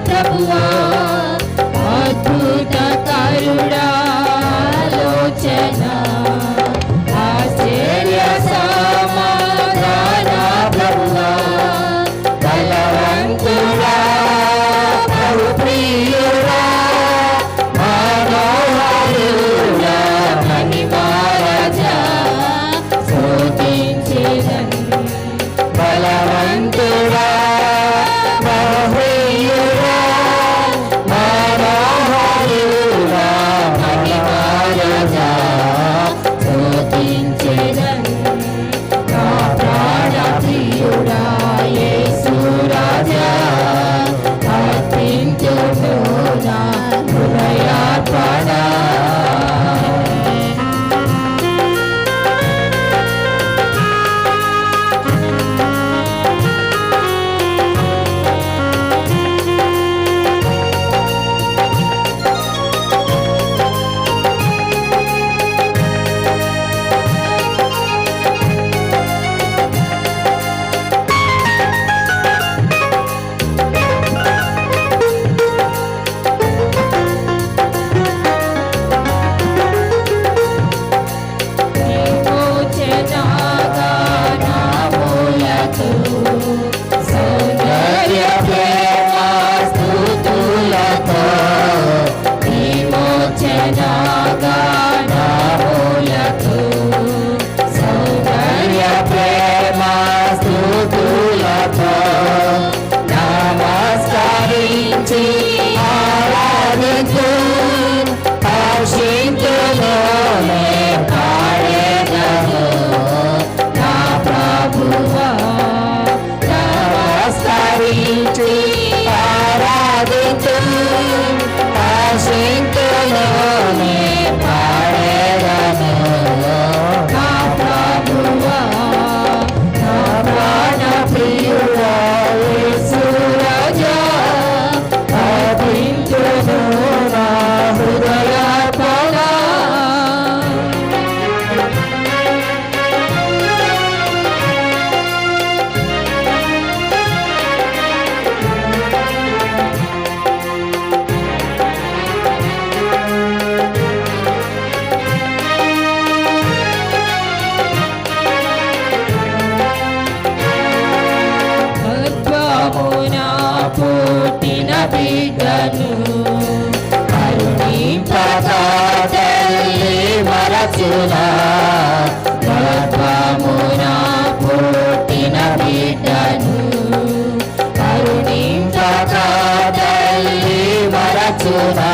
Prabhuwa బిడ్డను కరుణింపగా తల్లి మరచునా గర్భమున పుట్టిన బిడ్డను. కరుణింపగా తల్లి మరచునా